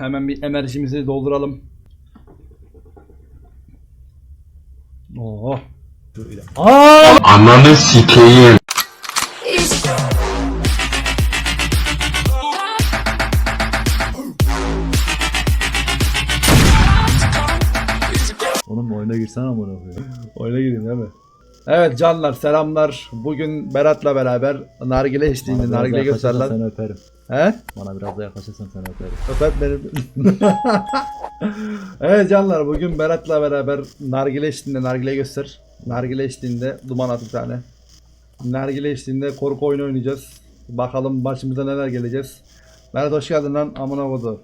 Hemen bir enerjimizi dolduralım. Oo. Şöyle. Aa! Ananı sikeyim. Oğlum oyuna girsene amına koyayım. Oyuna gireyim değil mi? Evet canlar selamlar. Bugün Berat'la beraber nargile içtiğinde nargile yaklaşırsan göster lan. Seni öperim. He? Bana biraz da yaklaşırsan seni öperim. Öpet benim. evet canlar bugün Berat'la beraber nargile içtiğinde nargile göster. Nargile içtiğinde duman at bir tane. Nargile içtiğinde korku oyunu oynayacağız. Bakalım başımıza neler geleceğiz. Berat hoş geldin lan amına kodu.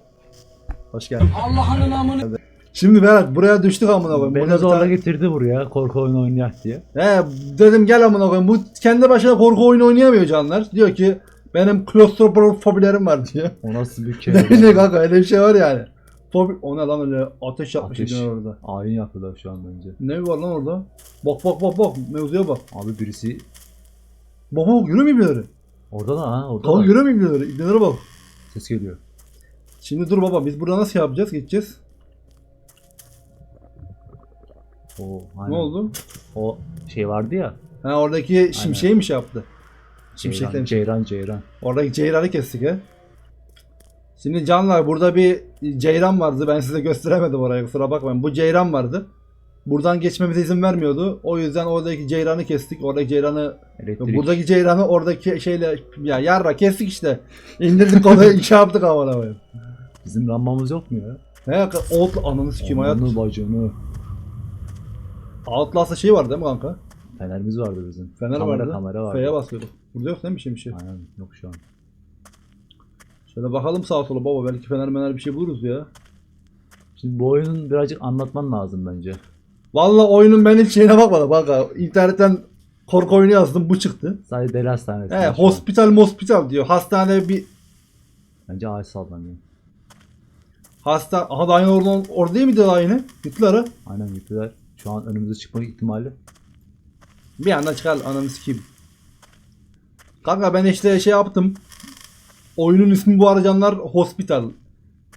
Hoş geldin. Allah'ın amına. Şimdi Berat buraya düştük amına koyayım. Beni zorla tane- getirdi buraya korku oyunu oynayak diye. He dedim gel amına koyayım. Bu kendi başına korku oyunu oynayamıyor canlar. Diyor ki benim klostrofobilerim var diyor. O nasıl bir Ne ne kelime? kanka öyle bir şey var yani. Fobi... O ne lan öyle ateş yapmış Ateş. orada. Ayin yapıyorlar şu an bence. Ne var lan orada? Bak bak bak bak mevzuya bak. Abi birisi Bak bak görüyor musun ibneleri? orada da ha orada da. görüyor musun ibneleri? İbnelere bak. Ses geliyor. Şimdi dur baba biz burada nasıl yapacağız? Gideceğiz. Oo, aynen. Ne oldu? O şey vardı ya. Ha oradaki şimşeği mi şey yaptı? Ceyran, Şimşeklemiş. Ceyran, Ceyran. Oradaki ceyranı kestik he. Şimdi canlar burada bir ceyran vardı. Ben size gösteremedim oraya kusura bakmayın. Bu ceyran vardı. Buradan geçmemize izin vermiyordu. O yüzden oradaki ceyranı kestik. Oradaki ceyranı Elektrik. buradaki ceyranı oradaki şeyle ya yarra kestik işte. İndirdik onu şey yaptık havana. Bizim lambamız yok mu ya? He old ananı sikeyim hayat. Ananı bacını. Outlast'ta şey var değil mi kanka? Fenerimiz vardı bizim. Fener kamera, vardı. Kamera vardı. F'ye basıyorduk. Burada yok değil mi bir şey bir şey? Aynen yok şu an. Şöyle bakalım sağa sola baba belki fener mener bir şey buluruz ya. Şimdi bu oyunun birazcık anlatman lazım bence. Vallahi oyunun ben hiç şeyine bakmadım kanka. İnternetten korku oyunu yazdım bu çıktı. Sadece deli hastanesi. He hospital hospital diyor. Hastane bir Bence ağaç sallanıyor. hasta aha da aynı orada, orada değil miydi daha yine? Gittiler ha. Aynen gittiler. Şu an önümüze çıkma ihtimali. Bir anda çıkar ananı sikeyim. Kanka ben işte şey yaptım. Oyunun ismi bu aracanlar Hospital.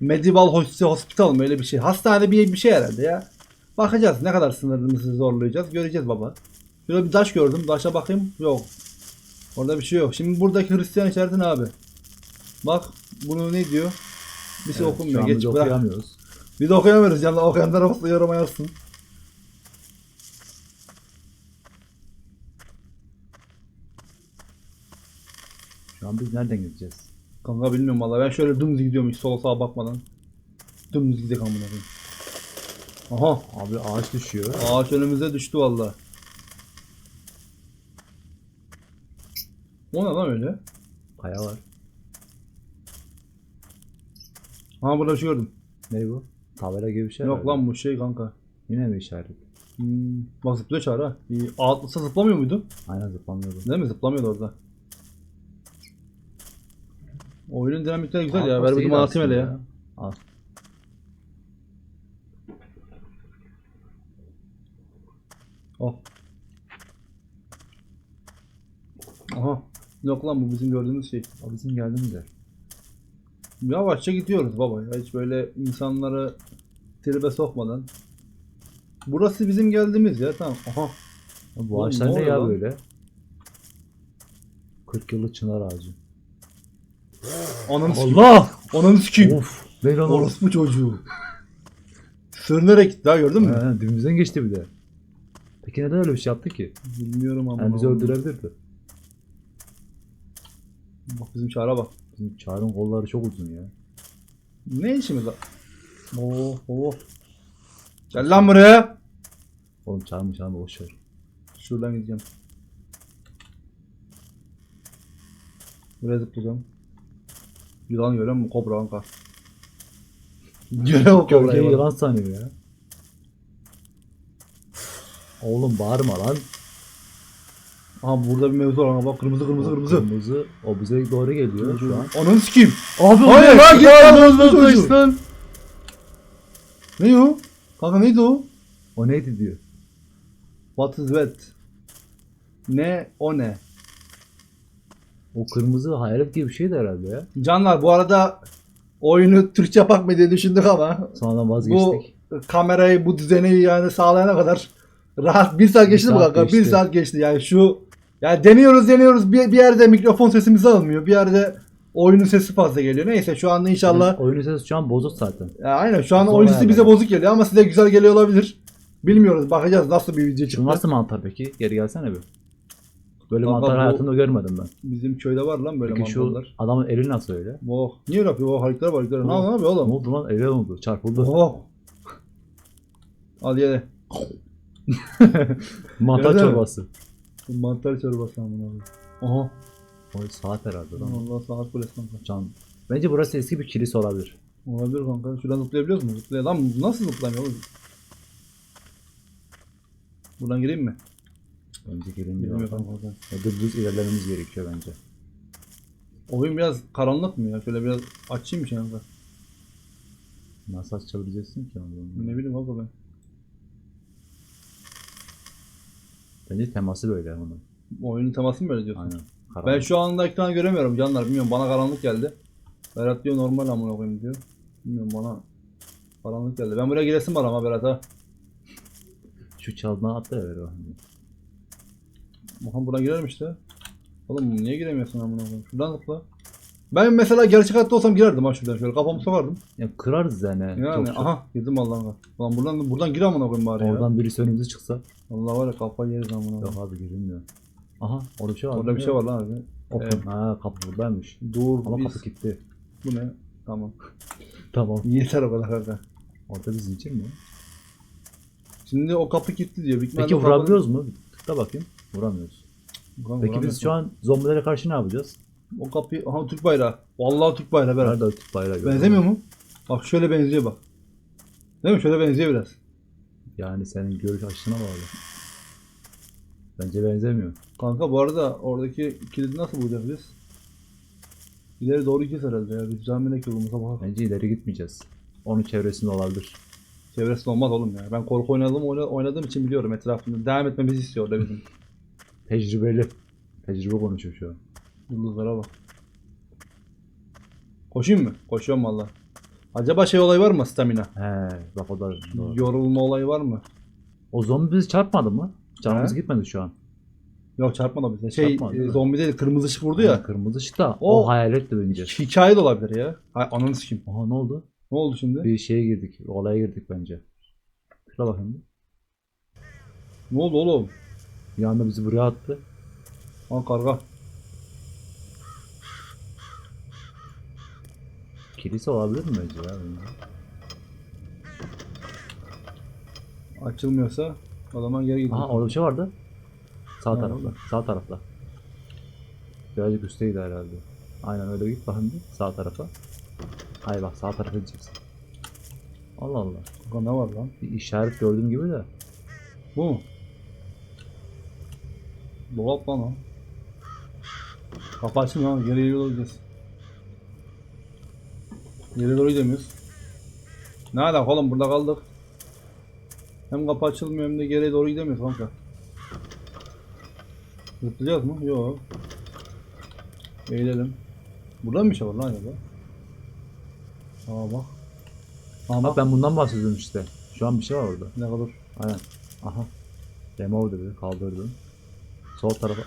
Medieval Hos- Hospital mı öyle bir şey. Hastane bir, bir şey herhalde ya. Bakacağız ne kadar sınırımızı zorlayacağız. Göreceğiz baba. Şurada bir taş gördüm. Taşa bakayım. Yok. Orada bir şey yok. Şimdi buradaki Hristiyan işareti ne abi? Bak bunu ne diyor? Bir şey Evet, okunmuyor. Geç biz bırak. okuyamıyoruz. De okuyamıyoruz. Yani okuyanlar yoruma yazsın. Şu an biz nereden gideceğiz? Kanka bilmiyorum valla. Ben şöyle dümdüz gidiyorum hiç sola sağa bakmadan. Dümdüz gidelim amına koyayım. Aha. Abi ağaç düşüyor. Ağaç önümüze düştü valla. O ne lan öyle? Kaya var. Ha burada bir şey gördüm. Ne bu? Tabela gibi bir şey Yok herhalde. lan bu şey kanka. Yine mi işaret? Hmm, bak zıplıyor çağrı ha. İyi, Atlasa zıplamıyor muydu? Aynen zıplamıyordu. Değil mi? Zıplamıyordu orada. Oyunun dinamikleri güzel ya. Ver duman atayım hele ya. Al. Oh. Aha. Yok lan bu bizim gördüğümüz şey. O bizim geldiğimiz yer. Yavaşça gidiyoruz baba ya. Hiç böyle insanları tribe sokmadan. Burası bizim geldiğimiz yer tamam. Aha. Bu Oğlum, ağaçlar ne ne ya lan? böyle? 40 yıllık çınar ağacı. Ananı sikeyim. Allah! Ananı sikeyim. Of! Ne lan? Orospu çocuğu. Sürünerek gitti ha gördün mü? Ha, dibimizden geçti bir de. Peki neden öyle bir şey yaptı ki? Bilmiyorum ama. Yani bizi öldürebilirdi. Bak bizim çağrı bak. Bizim Çağrı'nın kolları çok uzun ya. Ne işimiz var? Oh oh. Gel lan buraya. Oğlum Çağrı Çağrı boş ver. Şuradan gideceğim. Buraya zıplayacağım. Yılan görüyor musun? Kobra. Görüyor musun Gölge kobrayı? bak. yılan sanıyor ya. Oğlum bağırma lan. Aha burada bir mevzu var. Bak kırmızı kırmızı O kırmızı. Kırmızı. O bize doğru geliyor şu an. Ananı sikeyim. Abi Hayır lan git lan lan lan. Ne o? Kanka neydi o? O neydi diyor. What is that? Ne o ne? O kırmızı hayalet gibi bir şeydi herhalde ya. Canlar bu arada oyunu Türkçe yapak mı diye düşündük ama Sonradan bu vazgeçtik. kamerayı bu düzeni yani sağlayana kadar rahat bir saat geçti mi saat kanka? Bir geçti. saat geçti yani şu yani deniyoruz deniyoruz bir, bir yerde mikrofon sesimizi almıyor bir yerde oyunun sesi fazla geliyor neyse şu anda inşallah Oyunun sesi şu an bozuk zaten. ya aynen şu an Zor oyun sesi bize ayarlamak. bozuk geliyor ama size güzel geliyor olabilir bilmiyoruz bakacağız nasıl bir video Şu çıktı nasıl mantar peki? Geri gelsene bir. Böyle Kanka mantar bu- hayatımda görmedim ben. bizim köyde var lan böyle Peki şu mantarlar adamın eli nasıl öyle? Oh, niye öyle yapıyor? Oh, hareketler var hareketler. Ne Oh. yapıyor Ne oğlum? oldu lan? Eli oldu. Çarpıldı. Oh. Al ye. mantar mü? çorbası. Mantar çorbası amına koyayım. Oha. O saat herhalde lan. Allah saat kulesi kanka. Can. Bence burası eski bir kilise olabilir. Olabilir kanka. Şuradan zıplayabiliyoruz mu? Zıplay. Lan bu nasıl zıplamıyor oğlum? Buradan gireyim mi? Bence gelin diyor. Bilmiyorum kanka. oradan. Ya dümdüz ilerlememiz gerekiyor bence. Oyun biraz karanlık mı ya? Şöyle biraz açayım mı kanka? Nasıl açabileceksin ki onu? Ne bileyim kanka ben. Bence teması böyle onun. Oyunun teması mı böyle diyorsun? Aynen. Ben Karanlık. şu anda ekranı göremiyorum canlar. Bilmiyorum bana karanlık geldi. Berat diyor normal amına koyayım diyor. Bilmiyorum bana karanlık geldi. Ben buraya giresim var ama Berat ha. Şu çaldan atla ya o. Bakalım buradan girerim işte. Oğlum niye giremiyorsun amına koyayım? Şuradan zıpla. Ben mesela gerçek hayatta olsam girerdim ha şuradan şöyle kafamı sokardım. Ya kırarız yani. Yani çok aha girdim Allah'ın Ulan buradan buradan gir amına koyayım bari ya. Oradan birisi önümüze çıksa. Allah var ya kafayı yeriz amına Yok koyayım. abi girilmiyor. Aha orada bir şey var. Orada bir şey var lan abi. Open. Evet. Ha kapı buradaymış. Dur Ama biz. kapı gitti. Bu ne? Tamam. Tamam. Yeter o kadar kanka. Orada bir zincir mi? Şimdi o kapı kilitli diyor. Büyük Peki ihtimalle o kapı- vurabiliyoruz mu? Tıkla bakayım. Vuramıyoruz. Kanka, Peki biz şu an zombilere karşı ne yapacağız? O kapıyı... Aha Türk bayrağı. Vallahi Türk bayrağı Berat. Nerede Türk bayrağı görüyorum. Benzemiyor mu? Bak şöyle benziyor bak. Değil mi? Şöyle benziyor biraz. Yani senin görüş açısına bağlı. Bence benzemiyor. Kanka bu arada oradaki kilidi nasıl bulacağız biz? İleri doğru gideceğiz herhalde ya. Biz camine yolumuza bakalım. Bence ileri gitmeyeceğiz. Onun çevresinde olabilir. Çevresinde olmaz oğlum ya. Ben korku oynadım, oyna- oynadığım için biliyorum etrafında. Devam etmemizi istiyor orada bizim. Tecrübeli. Tecrübe konuşuyor şu an. Yıldızlara bak. Koşayım mı? Koşuyorum valla. Acaba şey olayı var mı stamina? He bak o da doğru. Yorulma olayı var mı? O zombi bizi çarpmadı mı? Canımız He? gitmedi şu an. Yok çarpmadı bize. Şey Çarpmadı, değil e, mi? zombi değil kırmızı ışık vurdu ya. Kırmızı ışıkta o, O- hayaletti bence. Hikaye de olabilir ya. Ay ananı sikeyim. Aha ne oldu? Ne oldu şimdi? Bir şeye girdik. Olaya girdik bence. Şuna bakın. bir. Ne oldu oğlum? Bir anda bizi buraya attı. Ha karga. Kilise olabilir mi ya? Açılmıyorsa o zaman geri gidiyor. Aha orada bir şey vardı. Sağ Nerede? tarafta. Sağ tarafta. Birazcık üstteydi herhalde. Aynen öyle git bakın bir sağ tarafa. Hayır bak sağ tarafa gideceksin. Allah Allah. Kanka ne var lan? Bir işaret gördüğüm gibi de. Bu mu? Dolap lan o. Kapı açın lan geriye doğru gideceğiz. Geriye doğru gidemiyoruz. Ne alaka oğlum burada kaldık. Hem kapı açılmıyor hem de geriye doğru gidemiyoruz kanka. Zıplayacağız mı? Yok. Eğilelim. Burada mı bir şey var lan acaba? Aa bak. Aa Bak bak. ben bundan bahsediyorum işte. Şu an bir şey var orada. Ne kadar. Aynen. Aha. Remove dedi. Kaldırdım. Sol tarafa.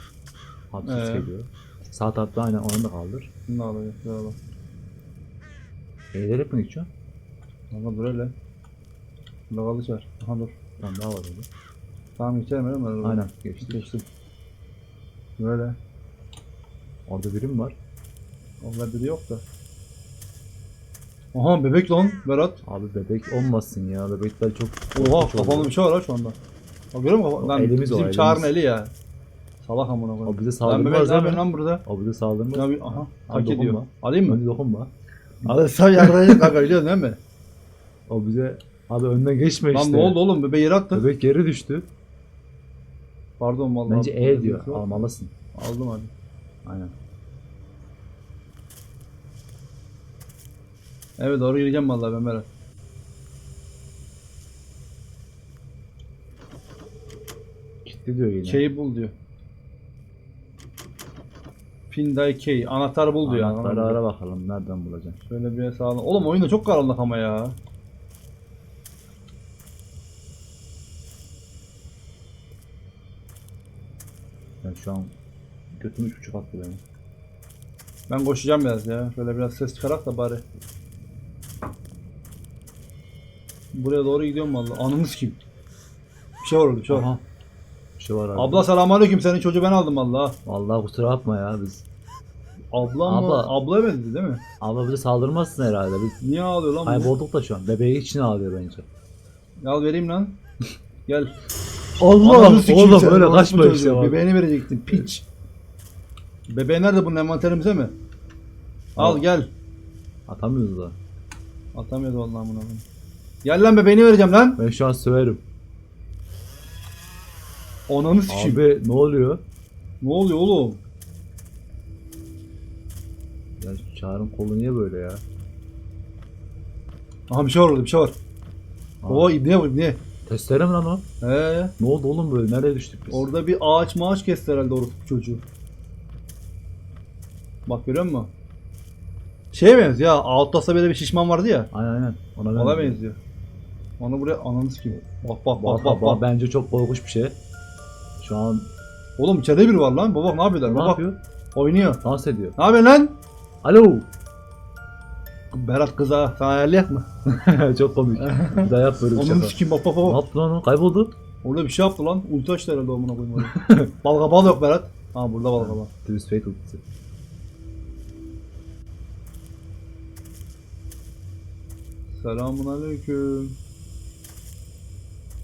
Hapis Ee? geliyor. Sağ tarafta aynen onu da kaldır. Ne alacak? Ne alacak? Eğilerek mi geçiyor? Kanka dur öyle. Burada kaldı çağır. Aha dur. Tane daha var orada. Tamam geçelim öyle mi? Aynen geçti. Geçtim. Böyle. Orada biri mi var? Onlar biri yok da. Aha bebek lan Berat. Abi bebek olmasın ya. Bebekler çok Oha kafamda bir şey var ha şu anda. Bak görüyor musun? O Lan elimiz o, bizim elimiz. çağrın eli ya. Salak amına O koyayım. bize Lan bebek saldırmaz ne değil yapıyorsun mi? lan burada? O bize saldırmaz. Ya bir aha hak ediyor. dokunma. Alayım mı? Hadi dokunma. Alırsan yarrayacak kanka biliyorsun değil mi? O bize abi önden geçme Lan işte. ne oldu oğlum bebeği yere attın. Bebek geri düştü. Pardon vallahi. Bence E diyor. Almalısın. Aldım hadi. Aynen. Evet doğru gireceğim vallahi ben Berat. Kilitli diyor yine. Şeyi bul diyor. Pinday Key. Anahtar bul diyor. Anahtarı ara bakalım nereden bulacaksın. Şöyle bir sağlam. Oğlum oyunda çok karanlık ama ya. Ben şu an götüm üç buçuk attı benim. Ben koşacağım biraz ya. Şöyle biraz ses çıkarak da bari. Buraya doğru gidiyorum vallahi. Anımız kim? Bir şey var orada, bir şey var. Aha. Bir şey var abi. Abla selamünaleyküm. Senin çocuğu ben aldım valla. Vallahi kusura bakma ya biz. Abla mı? Abla. Abla benziyor değil mi? Abla bize saldırmazsın herhalde. Biz Niye ağlıyor lan bu? kaybolduk da şu an. Bebeği için ağlıyor bence. Al vereyim lan. Gel. Allah Ananı sikeyim oğlum seni, böyle orospu kaçma çocuğu. işte bak. Bebeğini verecektin piç. Bebeği nerede bunun envanterimize mi? Al Al. gel. Atamıyoruz da. Atamıyoruz vallahi koyayım. Gel lan bebeğini vereceğim lan. Ben şu an söverim. Ananı sikeyim. Abi ne oluyor? Ne oluyor oğlum? Ya Çağrı'nın kolu niye böyle ya? Aha bir şey var orada bir şey var. Oo ibneye bak ibneye. Testere mi lan o? He. Ne oldu oğlum böyle? Nereye düştük biz? Orada bir ağaç maaş kesti herhalde orospu çocuğu. Bak görüyor musun? Şeye benziyor ya. Outlast'ta böyle bir şişman vardı ya. Aynen aynen. Ona, Ona benziyor. Onu buraya ananı sikeyim. Bak bak bak Bak, bak bak. Bence çok korkunç bir şey. Şu an Oğlum içeride biri var lan. Baba ne yapıyorlar? ne Baba yapıyor? oynuyor. Dans ediyor. Ne yapıyorsun lan? Alo. Berat kıza sana ayarlayak mı? çok komik. Bir daha yap böyle bir Onun şaka. sikeyim bak bak Ne bak. yaptı lan o? Kayboldu. Orada bir şey yaptı lan. Ulti açtı herhalde amına koyayım oraya. balgabal yok Berat. Ha burada balgabal. Twist fake ultisi. Selamun aleyküm.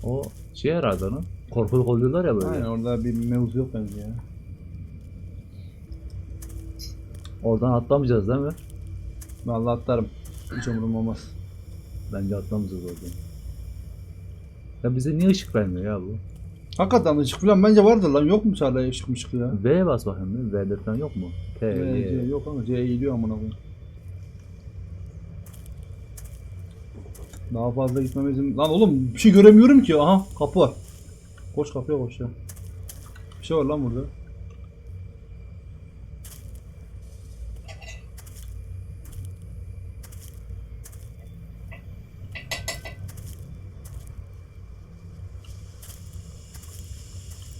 O şey herhalde onun. Korkuluk oluyorlar ya böyle. Aynen orada bir mevzu yok bence ya. Oradan atlamayacağız değil mi? Vallahi atlarım. Hiç umurum olmaz. Bence atlamayacağız oradan. Ya bize niye ışık vermiyor ya bu? Hakikaten ışık falan bence vardır lan. Yok mu çağrıya ışık mı ışık ya? V'ye bas bakayım. V'de falan yok mu? T, C, Y. yok ama C eğiliyor amına koyayım. Daha fazla gitmemizin... Lan oğlum bir şey göremiyorum ki. Aha kapı var. Koş kapıya koş ya. Bir şey var lan burada.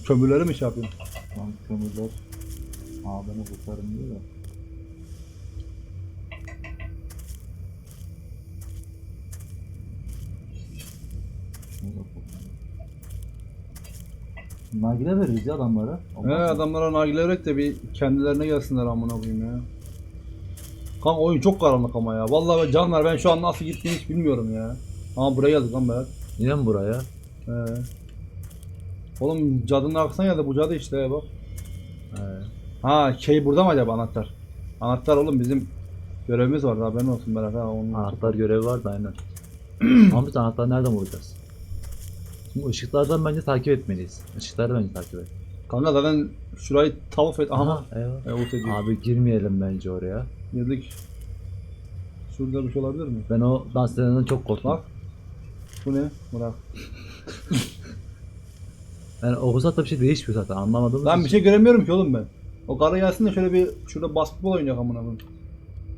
Kömürleri mi şey yapıyorsun? Lan kömürler. Aa beni kurtarın diyor da. Nargile veririz ya adamlara. He adamlara nargile vererek de bir kendilerine gelsinler amına koyayım ya. Kan oyun çok karanlık ama ya. Vallahi ben- canlar ben şu an nasıl gittiğini hiç bilmiyorum ya. Ama buraya geldik lan Berat. Yine mi buraya? He. Oğlum cadının arkasına geldi bu cadı işte bak. He. Ha şey burada mı acaba anahtar? Anahtar oğlum bizim görevimiz var haberin olsun Berat ha. Onun... Anahtar görevi var da aynen. Ama biz anahtarı nereden bulacağız? Şimdi ışıklardan bence takip etmeliyiz. Işıkları bence takip et. Kanka zaten şurayı tavaf et. Aha. Aha, eyvah. Evet ediyor. Abi girmeyelim bence oraya. Girdik. Şurada bir şey olabilir mi? Ben o dans edenden çok korktum. Bak. Bu ne? Bırak. Yani o zaten bir şey değişmiyor zaten anlamadım. Ben bir şey göremiyorum ki oğlum ben. O karı gelsin de şöyle bir şurada basketbol oynayak amına koyayım.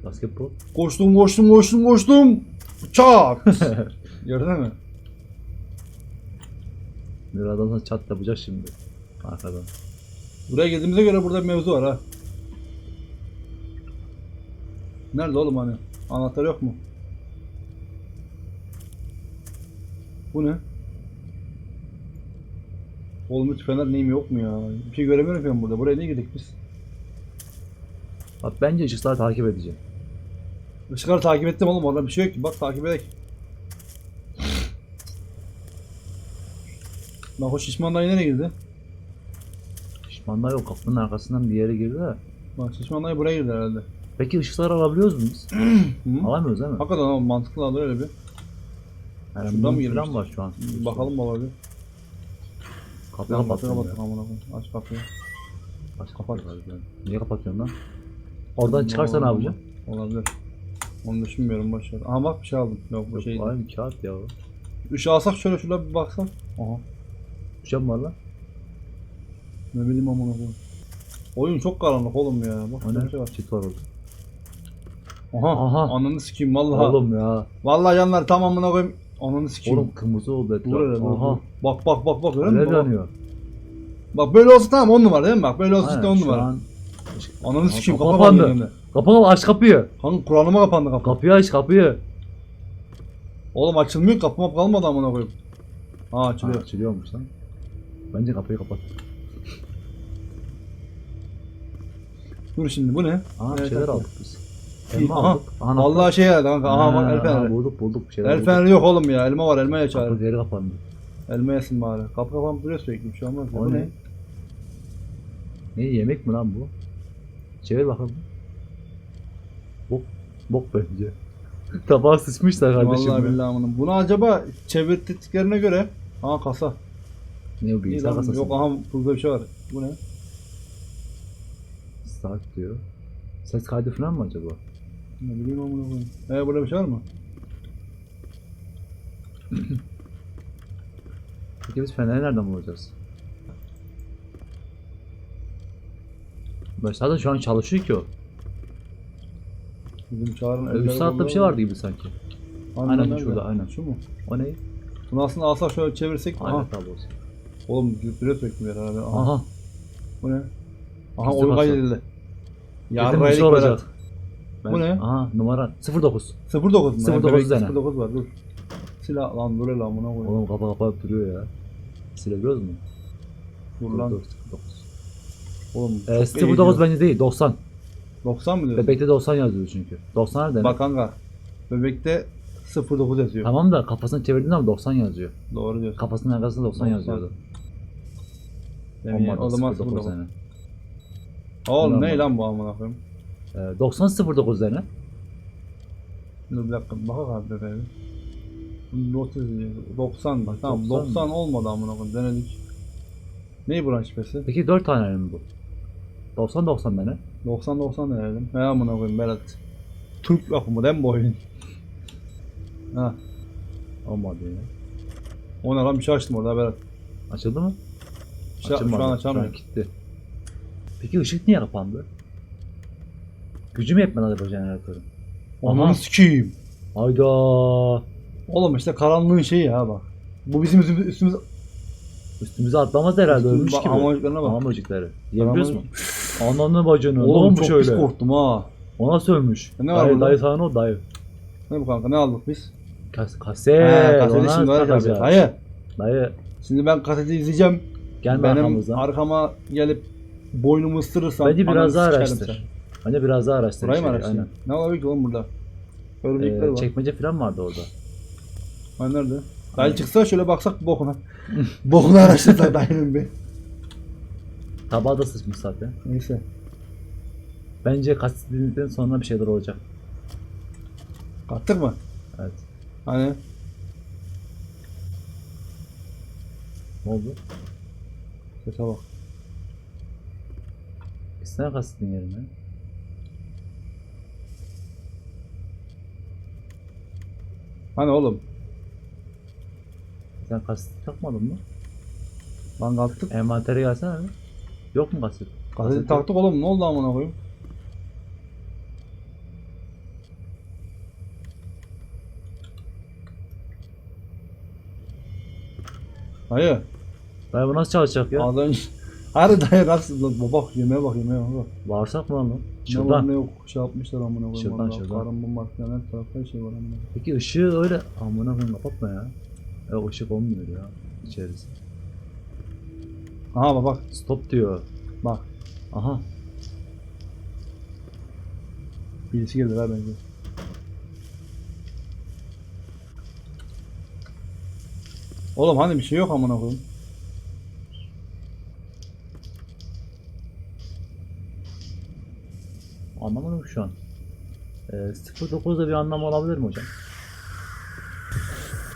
Basketbol. Koştum koştum koştum koştum. Çak. Gördün mü? Birazdan sonra çat yapacak şimdi. Arkadan. Buraya geldiğimize göre burada bir mevzu var ha. Nerede oğlum hani? Anahtar yok mu? Bu ne? Oğlum hiç fener neyim yok mu ya? Bir şey göremiyorum ben burada. Buraya niye girdik biz? Bak bence ışıkları takip edeceğim. Işıkları takip ettim oğlum orada bir şey yok ki. Bak takip edek. Bak o şişman dayı nereye girdi? Şişmanlar yok kapının arkasından bir yere girdi de. Bak şişman dayı buraya girdi herhalde. Peki ışıkları alabiliyoruz mu biz? Hı? Alamıyoruz değil mi? Hakikaten ama mantıklı alır öyle bir. Yani şuradan mı girmiştik? var şu an. Bakalım baba bir. Kapıyı ya. amına koyayım. Aç kapıyı. Aç kapat. Niye kapatıyorsun lan? Oradan çıkarsa ne yapacaksın? Olabilir. Onu düşünmüyorum boş ver. Aha bak bir şey aldım. Yok bu Yok, şey. Aynı kağıt ya o. Işığı alsak şöyle şurada bir baksak. Aha. Mi var lan? Ne bileyim amına koyayım. Oyun çok karanlık oğlum ya. Bak şurada bir şey var. Çit var orada. Aha. Aha. Ananı sikeyim vallahi. Oğlum ya. Vallahi yanlar tamamına koyayım. Ananı sikeyim. Oğlum kırmızı oldu etraf. Dur hele dur. Aha. dur. Bak bak bak bak Neler musun? Bak, yanıyor? bak böyle olsa tamam 10 numara değil mi? Bak böyle olsa işte Aynen, 10 şu numara. an- Ananı sikeyim Kapı kapandı. kapandı. Kapalı aç kapıyı. Kanka Kur'an'ıma kapandı kapı. Kapıyı aç kapıyı. Oğlum açılmıyor kapıma kalmadı amına koyayım. Ha Ha, açılıyor. açılıyormuş lan. Bence kapıyı kapat. Dur şimdi bu ne? Aha bir Evet, şeyler aldık biz. Elma aha. aldık. Aha, Vallahi şey geldi kanka. Aha bak el feneri. Bulduk bulduk bir şeyler El bulduk. feneri yok oğlum ya. Elma var elma ya Kapı çağır. geri kapandı. Elma yesin bari. Kapı kapanıp duruyor sürekli bir şey olmaz. ya. O Bu ne? ne? Ne yemek mi lan bu? Çevir bakalım. Bok, bok bence. Tabağa sıçmışlar kardeşim. Vallahi ya. billahi amına. Bunu acaba çevirttiklerine göre Aha kasa. Ne o bilgisayar kasası? Yok aha burada bir şey var. Bu ne? Start diyor. Ses kaydı falan mı acaba? Ne bileyim amına koyayım. Ee burada bir şey var mı? Peki biz feneri nereden bulacağız? Ben zaten şu an çalışıyor ki o. Bizim çağrın Üst tarafta bir şey vardı gibi sanki. aynen nerede? şurada, aynen. Şu mu? O ne? Bunu aslında alsak şöyle çevirsek. Aynen Aha. Oğlum söktüm ya herhalde. Aha. Aha. Bu ne? Aha oyun masa. kaydedildi. Kesin bir şey olacak. Ben- Bu ne? Aha numara 09. 09 mu? 09 09 dene. 09 var dur. Silah lan dur hele amına koyayım. Oğlum kafa kapatıp duruyor ya. Silebiliyoruz mu? Dur lan. 09. Oğlum Ee, çok iyi 09 diyor. bence değil 90. 90 mı diyorsun? Bebekte 90 yazıyor çünkü. 90 nerede? Bak kanka. Bebekte 09 yazıyor. Tamam da kafasını çevirdiğin zaman 90 yazıyor. Doğru diyorsun. Kafasının arkasında 90, 90. yazıyordu. Yani Olmadı o zaman 09 09. dene. Oğlum ne lan bu amına koyayım? Ee, 90 09 dene. Dur bir dakika bak abi bebeğim. Not yazıyor. 90 Bak, tamam 90 90, olmadı amına koyayım denedik. Neyi branş şifresi? Peki 4 tane mi bu? 90 90 dene. 90 90 denedim. He amına koyayım Berat. Türk yapımı değil mi bu oyun? Ha. Olmadı ya. O ne lan bir şey açtım orada Berat. Açıldı mı? Şey- Açılmadı. şu an Şu açamıyor. an gitti. Peki ışık niye kapandı? Gücü mü yetmedi acaba jeneratörün? Ananı sikeyim. Hayda. Oğlum işte karanlığın şeyi ya bak. Bu bizim üstümüz, üstümüz Üstümüze atlamaz herhalde Üstümüz- ölmüş bak, gibi. hamamcıklarına bak. Hamamcıkları. Yiyebiliyoruz mu? Ananı bacını. Ne Oğlum olmuş çok pis öyle? korktum ha. Ona sövmüş. E ne var dayı, dayı sana ne oldu dayı? Ne bu kanka ne aldık biz? Kas, kaset. He kaseti şimdi var takacağız. Hayır. Dayı Şimdi ben kaseti izleyeceğim. Gelme Benim arkamızdan. arkama gelip boynumu ıstırırsan Bence biraz daha araştır. Bence biraz daha araştır. Burayı mı içeri, araştırayım? Ne olabilir ki oğlum burada? Örümcekler Ee, var. çekmece falan vardı orada. Ha nerede? Dayı çıksa şöyle baksak bokuna. bokunu araştırsak dayının bir. Tabağa da sıçmış zaten. Neyse. Bence kasetinden sonra bir şeyler olacak. Kattık mı? Evet. Hani Ne oldu? Sese bak. İster kasetin yerine. Hani oğlum? Sen kaseti takmadın mı? Lan kattık. Envantere gelsene mi? Yok mu kaset? Kaseti taktık oğlum ne oldu amına koyayım? Hayır. Dayı bu nasıl çalışacak ya? Önce... Hayır dayı nasıl? lan? Bak yemeğe bak yemeğe bak. Bağırsak mı lan? bu? Ne var Şuradan. ne yok şey yapmışlar amına koyayım. Şuradan, Vallahi şuradan. Karın bomba falan her tarafta her şey var amına. Peki ışığı öyle amına koyayım kapatma ya. Yok ışık olmuyor ya içerisi. Aha bak bak Stop diyor. bak. Aha. Birisi geldi ha bence. Oğlum hani bir şey yok amına koyayım. Anlamadım şu an. Ee, 09'da bir anlam olabilir mi hocam?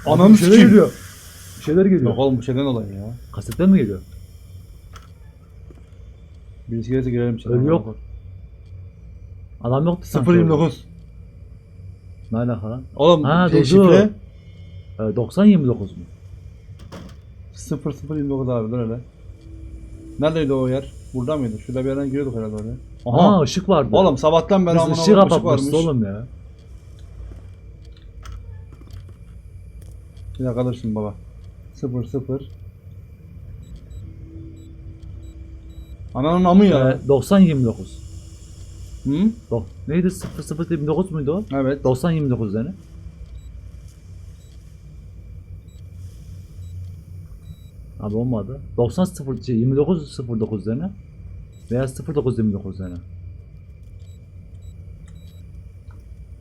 Ananı bir şeyler sikeyim. geliyor. Bir şeyler geliyor. Yok oğlum bu şeyden dolayı ya. Kasetten mi geliyor? Birisi gelirse girelim içeri. Ölü yok. Adam yoktu sanki. 029. Ne alaka lan? Oğlum Ha, şey, durdu. şifre Ee, 90-29 mu? 0029 abi dur hele. Neredeydi o yer? Burada mıydı? Şurada bir yerden giriyorduk herhalde oraya. Aha ışık vardı. Oğlum sabahtan beri Biz amına ışığı koyayım ışık kapatmışız varmış. oğlum ya. Bir dakika dur şimdi baba. 0 0 Ananın amı ya. Ee, 90 29. Hı? Do neydi 0 0 29 muydu o? Evet. 90 29 yani. Abi olmadı. 90 0 şey, 29 09 dene. Veya 09 29 dene.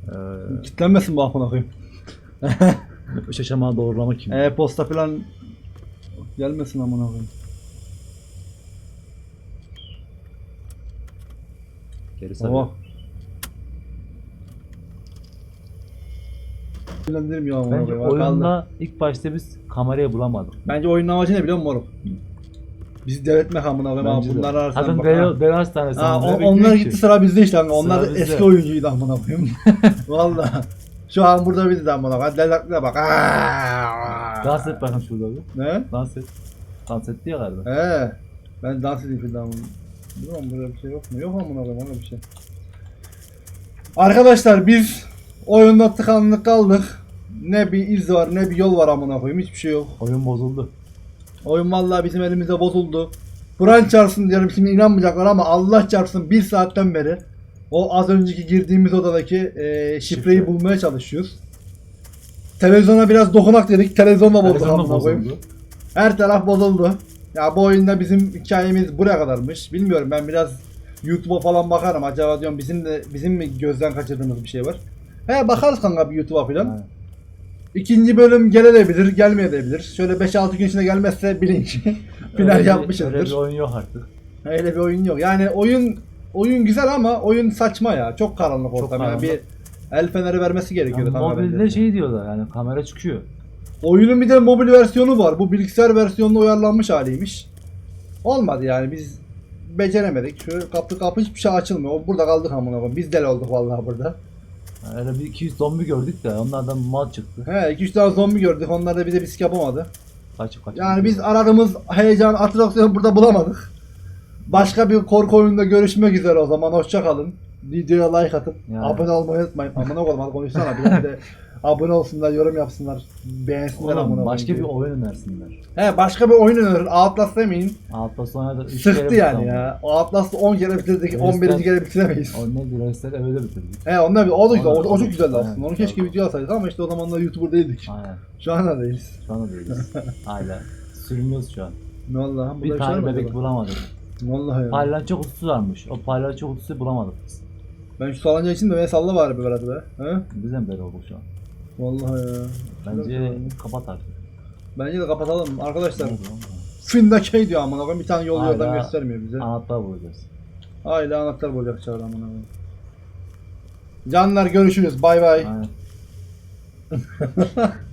Ee, Kitlenmesin bu amına koyayım. üç aşama doğrulama kim? E-posta falan gelmesin amına koyayım. Geri sarıyor. Kitlendirim ya amına Bence koyayım. Bak, kaldı. oyunda ilk başta biz kamerayı bulamadık. Bence oyunun amacı ne biliyor musun moruk? Bizi devletme amına koyayım. Bence de. Bunlar arasından Zaten bak. Bel ha. Bel Hastanesi. Ha, amına o- onlar gitti sıra bizde işte. Onlar Sıra bizde. eski oyuncuydu amına koyayım. Valla. Şu an burada bir de amına koyayım. Delaklığa bak. Aa! Dans et bakın şurada bir. Ne? Dans et. Dans etti ya galiba. He. Ben dans edeyim filan. Bilmiyorum burada bir şey yok mu? Yok amına koyayım öyle bir şey. Arkadaşlar biz oyunda tıkanlık kaldık. Ne bir iz var ne bir yol var amına koyayım. Hiçbir şey yok. Oyun bozuldu. Oyun vallahi bizim elimizde bozuldu. Kur'an çarpsın diyorum şimdi inanmayacaklar ama Allah çarpsın bir saatten beri o az önceki girdiğimiz odadaki e, şifreyi Şifre. bulmaya çalışıyoruz. Televizyona biraz dokunak dedik. Televizyonla bozduk koyayım. bozuldu. Her taraf bozuldu. Ya bu oyunda bizim hikayemiz buraya kadarmış. Bilmiyorum ben biraz YouTube'a falan bakarım. Acaba diyorum bizim de bizim mi gözden kaçırdığımız bir şey var. He bakarız kanka bir YouTube'a falan. Aynen. İkinci bölüm gelebilir, gelmeyebilir. Şöyle 5-6 gün içinde gelmezse bilin ki final Öyle yapmışızdır. Öyle bir oyun yok artık. Öyle bir oyun yok. Yani oyun oyun güzel ama oyun saçma ya. Çok karanlık Çok ortam. Yani karanlık. bir el feneri vermesi gerekiyordu. Yani mobilde şey diyorlar yani kamera çıkıyor. Oyunun bir de mobil versiyonu var. Bu bilgisayar versiyonuna uyarlanmış haliymiş. Olmadı yani biz beceremedik. Şu kapı kapı hiçbir şey açılmıyor. Burada kaldık amına koyayım. Biz deli olduk vallahi burada. Öyle bir 200 zombi gördük de onlardan mal çıktı. He 2-3 tane zombi gördük. Onlar da bize bir sik yapamadı. Kaçıp kaçıp. Yani biz aradığımız heyecan, atraksiyonu burada bulamadık. Başka bir korku oyununda görüşmek üzere o zaman. Hoşça kalın. Videoya like atıp Yani. abone olmayı unutmayın. Amına hadi konuşsana. Bir de abone olsunlar, yorum yapsınlar. Beğensinler Oğlum koyayım. başka bir oyun önersinler. He başka bir oyun önerir. Outlast demeyin. Atlas sonra da 3 Sıktı yani ya. O Outlast'ı 10 kere bitirdik. Evet, 11. ben- kere bitiremeyiz. O ne Diresler eve de bitirdik. He onlar bir o da güzel. O, o çok güzeldi aslında. Onu keşke video alsaydık ama işte o zamanlar YouTuber değildik. Aynen. Şu an da değiliz. Şu anda değiliz. Hala. Sürünüyoruz şu an. Vallahi Bir burada tane şey mı bebek acaba? bulamadık. Vallahi ya. Palyaço kutusu varmış. O palyaço kutusu bulamadık biz. Ben şu salınca için de beni salla bari be Berat be. He? Bizden beri olduk şu an. Vallahi ya. Bence kapat artık. Bence de kapatalım arkadaşlar. Finda şey diyor amına koyayım bir tane yol Hala- yordam göstermiyor bize. Anahtar bulacağız. Aile anahtar bulacak çağır amına koyayım. Canlar görüşürüz. Bay bay. Aynen.